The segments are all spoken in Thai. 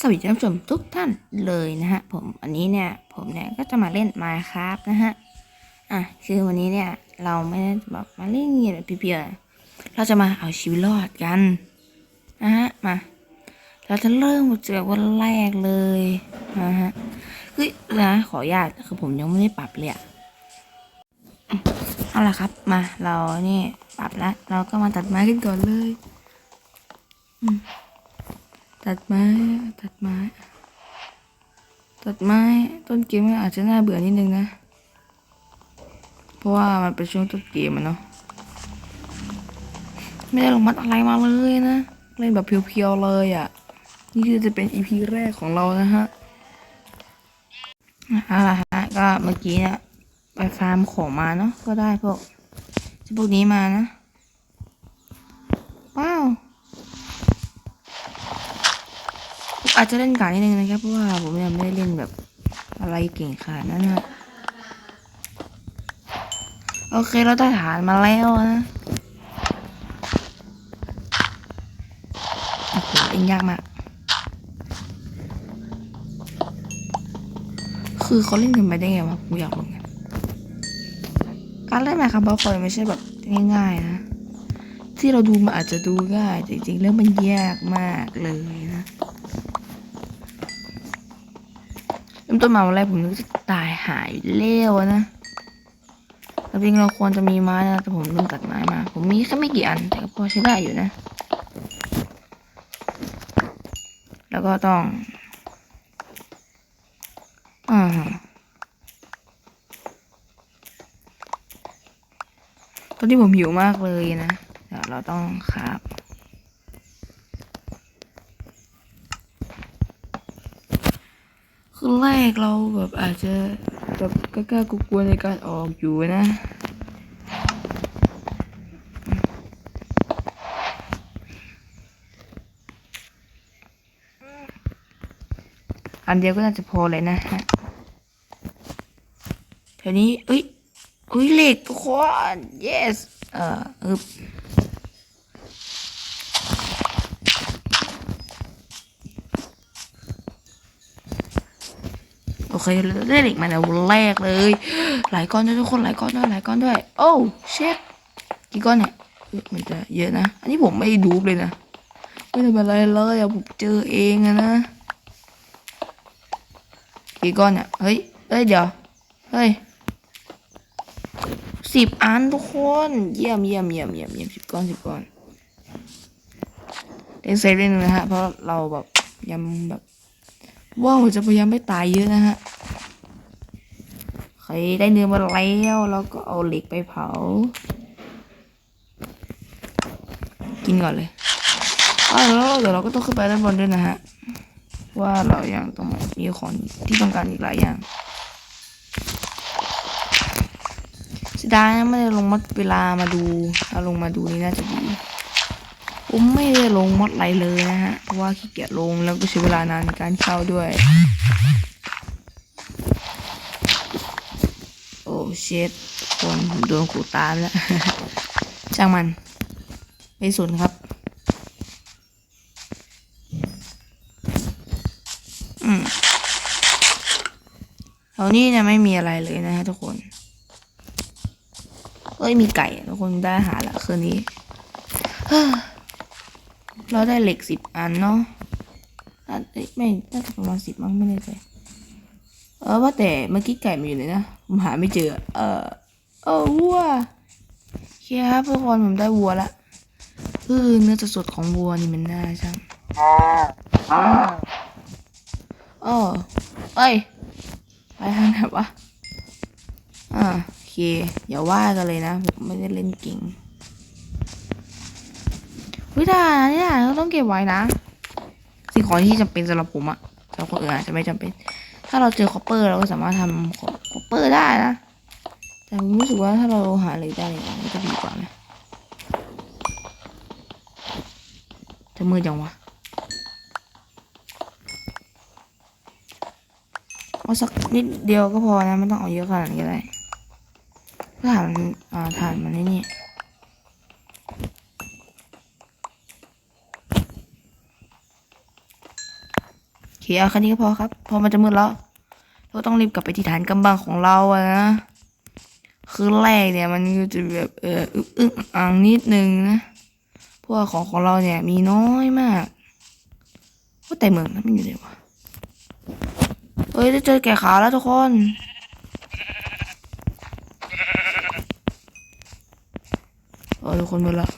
สวัสดีท่านผู้ชมทุกท่านเลยนะฮะผมวันนี้เนี่ยผมเนี่ยก็จะมาเล่น Minecraft นะฮะอะคือวันนี้เนี่ยเราไม่ได้แบบมาเล่นเงียบแบบเพียๆเราจะมาเอาชีวิตรอดกันนะฮะมาเราจะเริ่มจากวันแรกเลยนะฮะเฮ้ยนะขออนุญาตคือผมยังไม่ได้ปรับเลยอะเอาละครับมาเรานี่ปรับแล้วเราก็มาตัดไม้กันก่อนเลยอืม ตัดไม้ตัดไม้ ตัดไม้ต้นเกมอาจจะน่าเบื่อนิดนึงนะ เพราะว่ามันเป็นช่วงต้นเกมอะเนาะไม่ได้ลงมัดอะไรมาเลยนะ เล่นแบบเพียวๆเลยอะ่ะ นี่คือจะเป็นอีพีแรกของเรานะฮะเอาล่ะฮะก็เมื่อกี้เนี่ยไปฟาร์มของมาเนาะก็ได้พวกพวกนี้มานะว้าว อาจจะเล่นกานิดนึงนะครับเพราะว่าผมยังไม่ได้เล่นแบบอะไรเก่งขนาดนั้นนะโอเคเราได้ฐานมาแล้วนะโอ้โหเล่นยากมาก คือเขาเล่นกันไปได้ไงวะกูอยากรู้ไงการเล่นมาครับบอลคอยไม่ใช่แบบง่ายๆนะ ที่เราดูมันอาจจะดูง่าย จริงๆ แล้วมันยากมากเลยนะ เริ่มต้นมาวันแรกผมนึกจะตายหายเลี้ยวนะแต่จริงเราควรจะมีไม้นะแต่ผมลืมตัดไม้มา ผมมีแค่ไม่กี่อัน แต่ก็พอใช้ได้อยู่นะ แล้วก็ต้องอ่าตอนนี้ผมหิวมากเลยนะเดี๋ยวเราต้องครับ คือ แรกเราแบบอาจจะแบบกล้าๆกลัวๆในการออกอยู่นะ อันเดียวก็น่าจะพอเลยนะฮะแถวนี้เอ้ยเอ้ยเหล็กทุกคน yes เอ่ออึบ เคเราได้เหล็กมาในวันแรกเลย หลายก้อนด้วยทุกคนหลายก้อนด้วยหลายก้อนด้วย โอ้เช็ดกี่ก้อนเนี่ยมันจะเยอะนะ อันนี้ผมไม่ดูเลยนะไม่ทำอะไรเลยอะผมเจอเองอะนะกี่ก้อนเนี่ยเฮ้ยเฮ้ยเดี๋ยวเฮ้ยสิบอันทุกคนเยี่ยมเยี่ยมเยี่ยมเยี่ยมเยี่ยมสิบก้อนสิบก้อนเล่นเซฟเล่นนะฮะเพราะเราแบบยังแบบ ว้าวจะพยายามไม่ตายเยอะนะฮะใครได้เนื้อมาแล้วเราก็เอาเหล็กไปเผา กินก่อนเลยอ้าวแล้วเดี๋ยวเราก็ต้องขึ้นไปด้านบนด้วยนะฮะ ว่าเรายังต้องมีของที่ต้องการอีกหลายอย่างเสียดายนะไม่ได้ลงมัดเวลามาดูถ้าลงมาดูนี่น่าจะดี ผมไม่ได้ลงมดไรเลยนะฮะ เพราะว่าขี้เกียจลงแล้วก็ใช้เวลานานในการเข้าด้วย โอ้เช็ดคนผมโดนขู่ตามแล้วช่างมัน ไม่สนครับ อืมแถวนี้เนี่ยไม่มีอะไรเลยนะฮะทุกคน เอ้ยมีไก่ ทุกคนได้อาหารละคืนนี้ เราได้เหล็กสิบอันเนาะไม่น่าจะประมาณสิบมั้งไม่แน่ใจเออว่าแต่เมื่อกี้ไก่มันอยู่ไหนนะผมหาไม่เจอ เออเออวัวโอเคครับทุกคนผมได้วัวละเออเนื้อสดๆของวัวนี่มันน่าช่างเออเอ้ยไปทางไหนวะอ่าโอเคอย่าว่ากันเลยนะผมไม่ได้เล่นเก่ง วิธาเนี่ยเราต้องเก็บไว้นะสิ่งของที่จำเป็นสำหรับผมอะสำหรับคนอื่นอาจจะไม่จำเป็น ถ้าเราเจอคอปเปอร์เราก็สามารถทำคอปเปอร์ได้นะ แต่ผมรู้สึกว่าถ้าเราหาเหล็กได้เนี่ยมันจะดีกว่านะจะมืดจังวะเอาสักนิดเดียวก็พอนะไม่ต้องเอาเยอะขนาดนี้ได้เพื่อหามอ่าถ่านมันนี่ เอาแค่นี้ก็พอครับ พอมันจะมืดแล้ว เราต้องรีบกลับไปที่ฐานกำบังของเราอะนะ คือแรกเนี่ยมันจะแบบเอออึ้งอึ้งอ่างนิดนึงนะ พวกของของเราเนี่ยมีน้อยมากว่าแต่เมืองนั้นมันอยู่ไหนวะ เฮ้ยได้เจอแก่ขาแล้วทุกคนเออทุกคนมืดแล้ว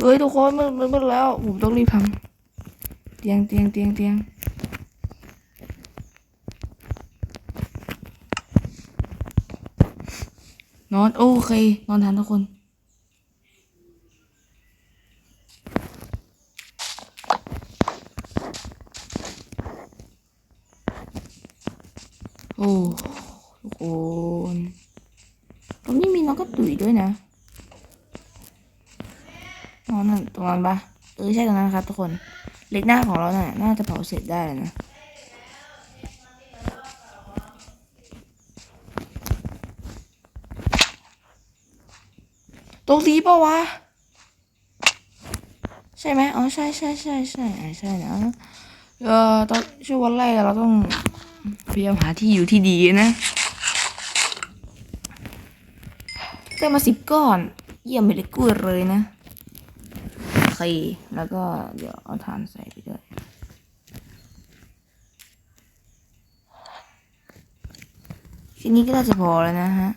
เฮ้ยทุกคนมืดมืดมืดแล้ว ผมต้องรีบทำเตียงเตียงเตียงเตียงนอนโอเค นอนทันทุกคนโอ้ทุกคนตรงนี้มีน้องกระตุยด้วยนะ อนนั่นตรงนั้นปะเออใช่ตรงนั้นครับทุกคนเล็กหน้าของเราน่ะน่าจะเผาเสร็จได้แล้วนะตรงนี้ปะวะ ใช่ไหมอ๋อใช่ใช่ใช่ใช่ใช่นะเออตอนช่วงวันแรกเราต้องพยายามหาที่อยู่ที่ดีนะได้มาสิบก้อน เยี่ยมไปเลยกู้เลยนะ เค แล้วก็เดี๋ยวเอาถ่านใส่ไปด้วยชิ้นนี้ก็น่าจะพอแล้วนะฮะ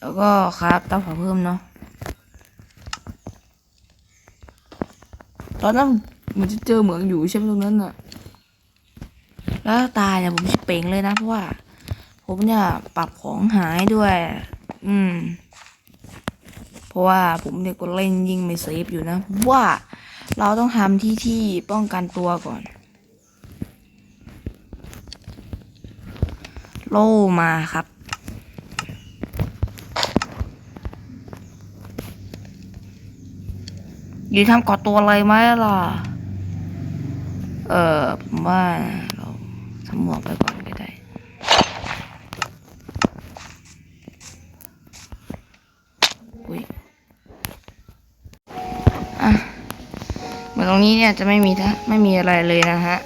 แล้วก็ครับเตาเผาเพิ่มเนาะตอนนั้นมันจะเจอเหมืองอยู่ใช่ไหมตรงนั้นน่ะ แล้วตายเนี่ยผมจะเป่งเลยนะ เพราะว่า ผมเนี่ยปรับของหายด้วย อืม ราะว่าผมเนี่ยก็เล่นยิงไม่เซฟอยู่นะว่าเราต้องทำที่ที่ป้องกันตัวก่อน โล่มาครับ อยู่ทำก่อตัวอะไรไหมล่ะ เออผมว่าเราสำรวจไปก่อนก็ได้ อุ้ย อะเหมือน ตรงนี้เนี่ยจะไม่มีทะไม่มีอะไรเลยนะฮะ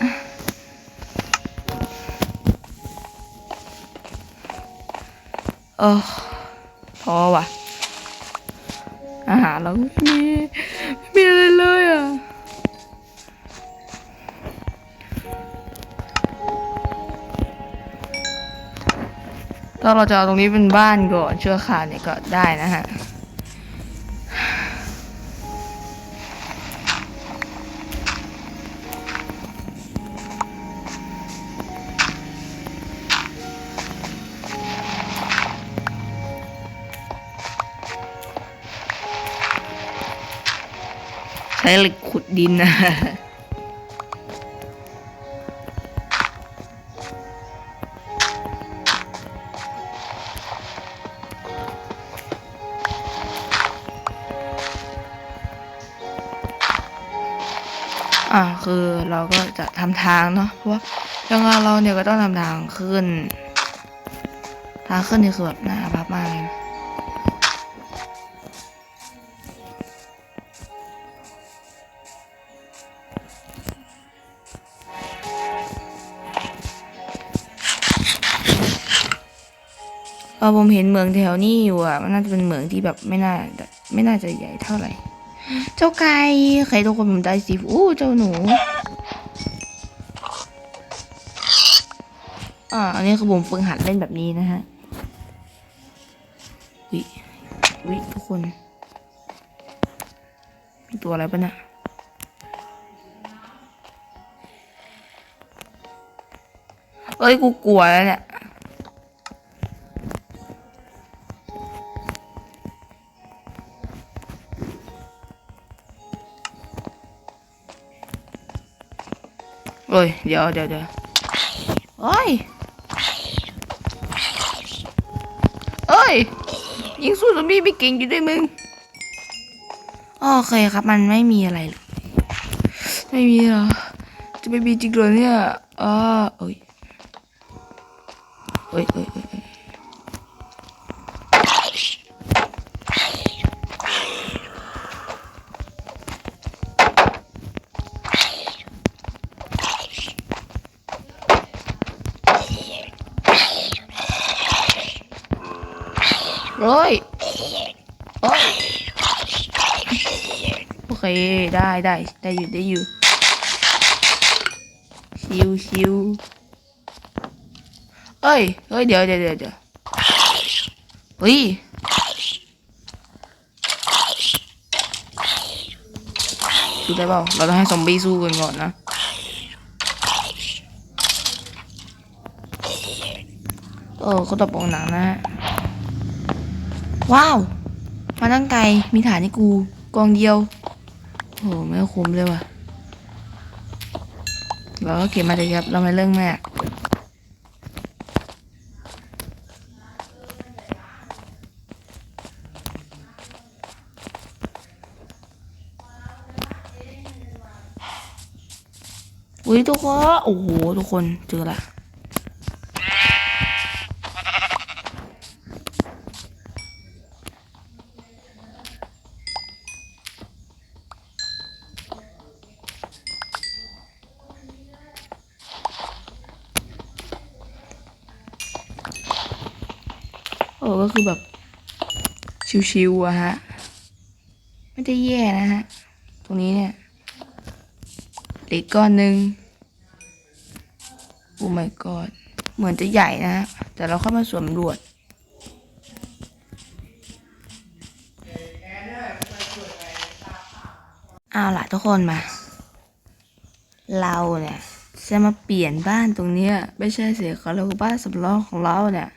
เออพอว่ะ อาหารเราไม่มีไม่มีอะไรเลยอะถ้าเราจะเอาตรงนี้เป็นบ้านก่อนเชั่วคราวเนี่ยก็ได้นะฮะ ช้เหล็กขุดดินนะอ่าคือเราก็จะทำทางเนาะเพราะว่ายังไงเราเนี่ยก็ต้องทำทางขึ้น ทางขึ้นนี่คือแบบหน่า เออผมเห็นเหมืองแถวนี้อยู่อะมันน่าจะเป็นเหมืองที่แบบไม่น่าไม่น่าจะใหญ่เท่าไหร่ เจ้าไก่ใครทุกคนผมได้สิอู้เจ้าหนูอ่าอันนี้คือผมฝึกหัดเล่นแบบนี้นะฮะวิวิทุกคน มีตัวอะไรปะเนะเอ้ยกูกลัวแล้วเนี่ย โอ้ย เดี๋ยวเดี๋ยวเดี๋ยวเอ้ยเอ้ย ยิงสู้ซอมบี้ไม่เก่งอยู่ด้วยมึง โอเคครับ มันไม่มีอะไรเลยไม่มีเหรอ จะไม่มีจริงเหรอเนี่ยอ่าเอ้ยเอ้ยเอ้ยเอ้ย เอ้ยเลยโอ้ยโอเค ได้ได้ได้อยู่ได้อยู่ชิวชิวเอ้ยเฮ้ย เดี๋ยวเดี๋ยวเดี๋ยวเดี๋ยวเฮ้ยสู้ได้เปล่าเราต้องให้ซอมบี้สู้กันก่อนนะเออเขาตบปองหนังนะฮะ ว้าวมาตั้งไกลมีฐานให้กูกองเดียวโหไม่คุ้มเลยว่ะเราก็เก็บมาเลยครับเราไม่เรื่องมากอุ้ยทุกคนโอ้โหทุกคนเจอละ ก็คือแบบ ชิวๆอะฮะ ไม่ได้แย่นะฮะ ตรงนี้เนี่ยเหล็กก้อนหนึ่งโอ้ my god เหมือนจะใหญ่นะฮะ แต่เราเข้ามาสำรวจเอาล่ะทุกคนมา เราเนี่ยจะมาเปลี่ยนบ้านตรงเนี้ย ไม่ใช่เสียเขาเราบ้านสำรองของเราเนี่ย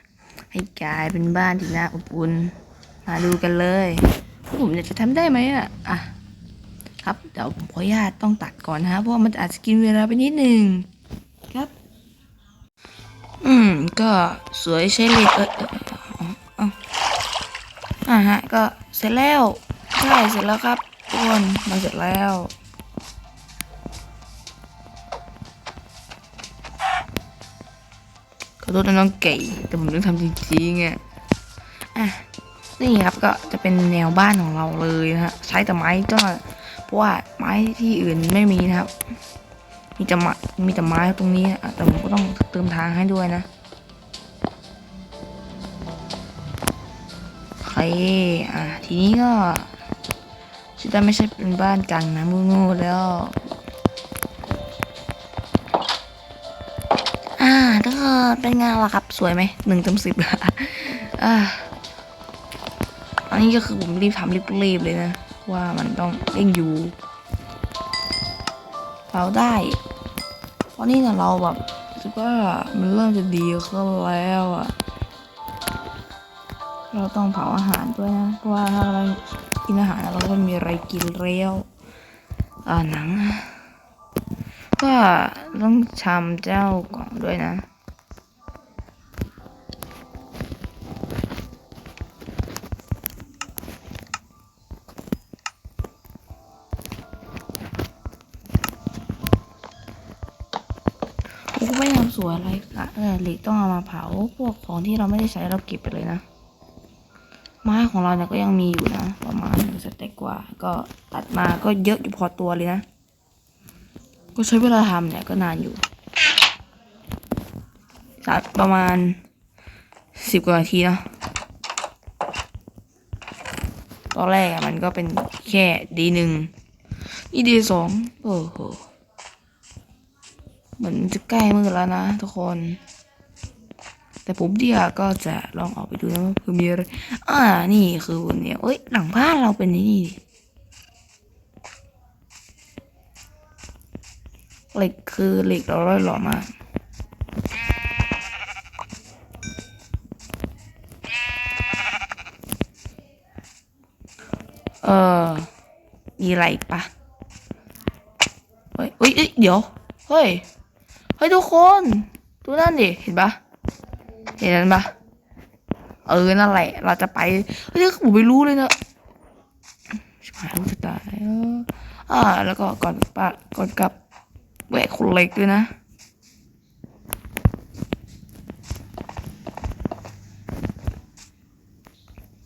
ให้กลายเป็นบ้านที่น่าอบอุ่น มาดูกันเลยผมเนี่ยจะทำได้ไหมอะอะครับเดี๋ยวผมขออนุญาตต้องตัดก่อนนะฮะเพราะมันอาจจะกินเวลาไปนิดนึงครับ อืม ก็สวยใช้เหล็กเออเออเออเอาอ่าฮะ ก็เสร็จแล้ว ใช่ เสร็จแล้วครับทุกคนมาเสร็จแล้ว โทษนะน้องไก่แต่ผมต้องทำจริงๆอะอะนี่ครับก็จะเป็นแนวบ้านของเราเลยนะฮะใช้แต่ไม้ก็เพราะว่าไม้ที่อื่นไม่มีนะครับ มีแต่ไม้มีแต่ไม้ตรงนี้แต่ผมก็ต้องเติมทางให้ด้วยนะโอเคอะทีนี้ก็จะได้ไม่ใช่เป็นบ้านกลางน้ำงูแล้ว เป็นไงล่ะครับ สวยไหมหนึ่งเต็มสิบอ่าอันนี้ก็คือผมรีบทำรีบๆเลยนะ ว่ามันต้องเร่งอยู่ เราได้เพราะนี่เนี่ยเราแบบรู้สึกว่ามันเริ่มจะดีขึ้นแล้วอะเราต้องเผาอาหารด้วยนะ เพราะว่าถ้าเรากินอาหารเราก็ม่มีอะไรกินแล้วอ่าหนัง ก็ต้องชำเจ้าก่องด้วยนะ เหลีกต้องเอามาเผา พวกของที่เราไม่ได้ใช้เราเก็บไปเลยนะ ไม้ของเราเนี่ยก็ยังมีอยู่นะ ประมาณหนึ่งสเต็กกว่า ก็ตัดมาก็เยอะอยู่พอตัวเลยนะ ก็ใช้เวลาทำเนี่ยก็นานอยู่สักประมาณสิบกว่านาทีเนะตอนแรกอะมันก็เป็นแค่ดีหนึ่งนี่ดีสองโอ้โห เหมือนจะใกล้มือแล้วนะทุกคน แต่ผมเดียก็จะลองออกไปดูนะว่าคือมีอะไรอ่านี่คือเนี่ยเอ้ยหลังบ้านเราเป็นนี่เหล็กคือเหล็กเราร่อยหล่อมากเออมีอะไรปะเฮ้ยเฮ้ยเอ้ย เดี๋ยว เฮ้ย เฮ้ย ทุกคน ดูนั่นดิ เห็นปะ เห็นนั่นปะเออ นั่นแหละ เราจะไปเฮ้ยผมไม่รู้เลยนะชิบหายรู้จะตายแล้วอ่า แล้วก็ก่อนปะก่อนกลับแหวกคนเล็กด้วยนะ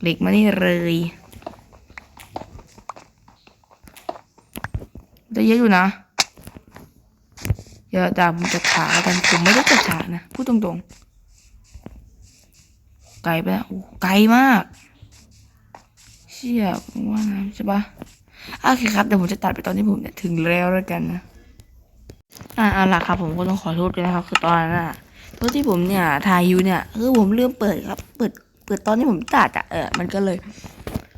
เหล็กมานี่เลย จะเยอะอยู่นะ เยอะแต่ผมจะฉากัน ผมไม่ได้จะฉานะ พูดตรงๆ ไกลไปแล้วโอ้ไกลมาก เชี่ยผมว่าน้ำใช่ปะโอเคครับเดี๋ยวผมจะตัดไปตอนที่ผมเนี่ยถึงแล้วแล้วกันนะ อ่าเอาล่ะครับ ผมก็ต้องขอโทษด้วยนะครับ คือตอนนั้นอะตอนที่ผมเนี่ยถ่ายอยู่เนี่ยคือผมลืมเปิดครับ เปิด เปิดตอนที่ผมตัดอะเออมันก็เลย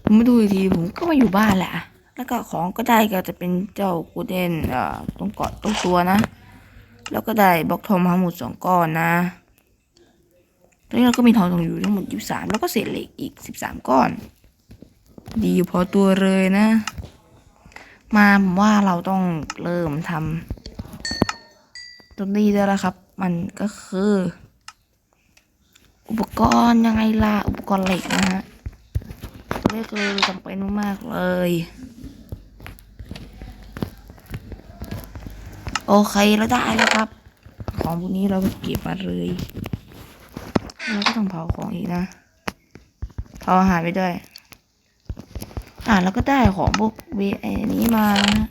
ผมมาดูอีกทีผมก็มาอยู่บ้านแหละแล้วก็ของก็ได้ก็จะเป็นเจ้ากูเดนเอ่อตรงเกาะตรงตัวนะ แล้วก็ได้บล็อกทองทั้งหมดสองก้อนนะ ตอนนี้เราก็มีทองตรงอยู่ทั้งหมดยี่สามแล้วก็เศษเหล็กอีกสิบสามก้อน ดีอยู่พอตัวเลยนะ มาผมว่าเราต้องเริ่มทำตรงนี้ได้แล้วครับ มันก็คือ อุปกรณ์ยังไงล่ะ อุปกรณ์เหล็กนะฮะตัวนี้คือจำเป็นมากๆเลยโอเคแล้วได้แล้วครับ ของพวกนี้เราเก็บมาเลย แล้วก็ต้องเผาของอีกนะเผาอาหารไปด้วยอ่าแล้วก็ได้ของพวกเวไอนี้มานะ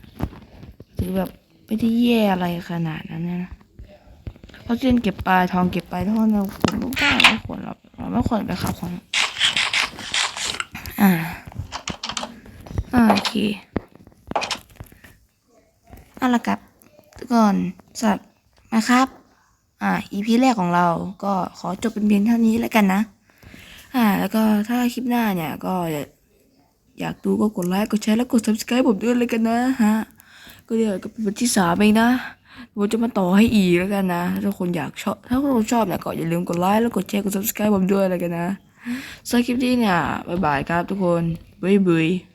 ถือแบบไม่ได้แย่อะไรขนาดนั้นนะเพราะเช่นเก็บปลาทองเก็บไปทองเราควรรู้บ้าไม่ควรหรอกเราไม่ควรไปขับของอ่าอ่าโอเคเอาละครับทุกคนสับมาครับ อ่า EP แรกของเราก็ขอจบเป็นเพียงเท่านี้แล้วกันนะ อ่า แล้วก็ถ้าคลิปหน้าเนี่ยก็อยากดูก็กดไลค์กดแชร์แล้วกด subscribe ผมด้วยเลยกันนะฮะ ก็เดี๋ยวก็เป็นวันที่สามเองนะผมจะมาต่อให้อีกแล้วกันนะ ถ้าทุกคนอยากชอบ ถ้าทุกคนชอบเนี่ยก็อย่าลืมกดไลค์แล้วกดแชร์กด subscribe ผมด้วยเลยกันนะสำหรับคลิปนี้เนี่ยบ๊ายบายครับทุกคนบ๊ายบาย